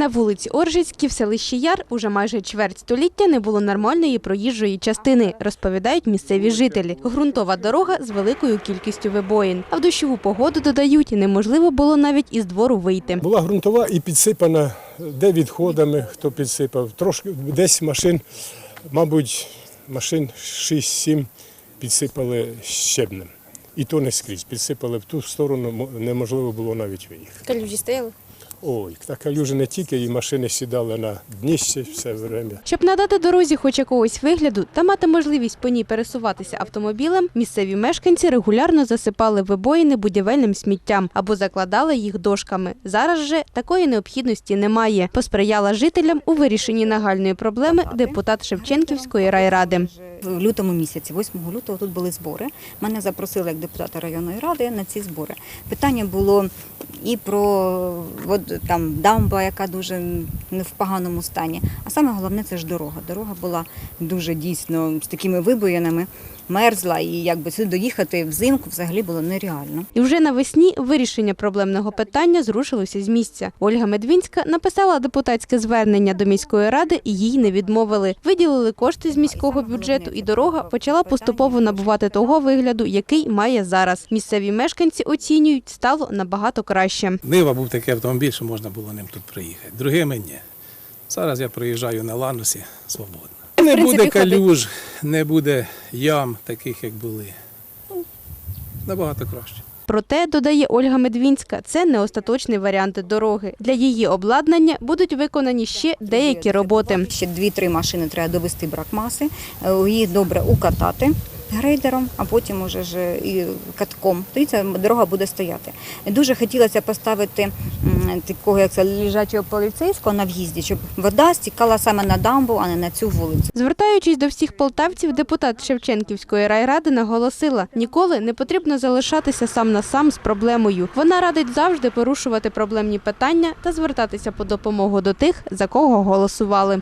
На вулиці Оржицькій в селищі Яр уже майже чверть століття не було нормальної проїжджої частини, розповідають місцеві жителі. Грунтова дорога з великою кількістю вибоїн. А в дощову погоду додають, неможливо було навіть із двору вийти. Була ґрунтова і підсипана, де відходами, хто підсипав. Трошки десь машин, мабуть, машин 6-7 підсипали щебнем. І то не скрізь. Підсипали в ту сторону, неможливо було навіть виїхати. Калюжі стояли. Ой, та калюжі не тільки, і машини сідали на дніще все время. Щоб надати дорозі хоч якогось вигляду та мати можливість по ній пересуватися автомобілем, місцеві мешканці регулярно засипали вибоїни будівельним сміттям або закладали їх дошками. Зараз же такої необхідності немає. Посприяла жителям у вирішенні нагальної проблеми депутат Шевченківської райради. В лютому місяці, 8 лютого, тут були збори. Мене запросили як депутата районної ради на ці збори. Питання було і про от, там дамба, яка дуже не в поганому стані. А саме головне це ж дорога. Дорога була дуже дійсно з такими вибоїнами, мерзла, і якби сюди доїхати взимку взагалі було нереально. І вже навесні вирішення проблемного питання зрушилося з місця. Ольга Медвінська написала депутатське звернення до міської ради і їй не відмовили. Виділили кошти з міського бюджету, і дорога почала поступово набувати того вигляду, який має зараз. Місцеві мешканці оцінюють, стало набагато краще. Нива був такий автомобіль, що можна було ним тут проїхати. Другими ні. Зараз я проїжджаю на Ланусі свободно. Не принципі, буде ходить. калюж, не буде ям, таких як були. Ну, набагато краще. Проте, додає Ольга Медвінська, це не остаточний варіант дороги. Для її обладнання будуть виконані ще деякі роботи. Ще дві-три машини треба довести брак маси, е, їх добре укатати грейдером, а потім уже ж і катком. Тоді ця дорога буде стояти. Дуже хотілося поставити такого як це лежачого поліцейського на в'їзді, щоб вода стікала саме на дамбу, а не на цю вулицю. Звертаючись до всіх полтавців, депутат Шевченківської райради наголосила, ніколи не потрібно залишатися сам на сам з проблемою. Вона радить завжди порушувати проблемні питання та звертатися по допомогу до тих, за кого голосували.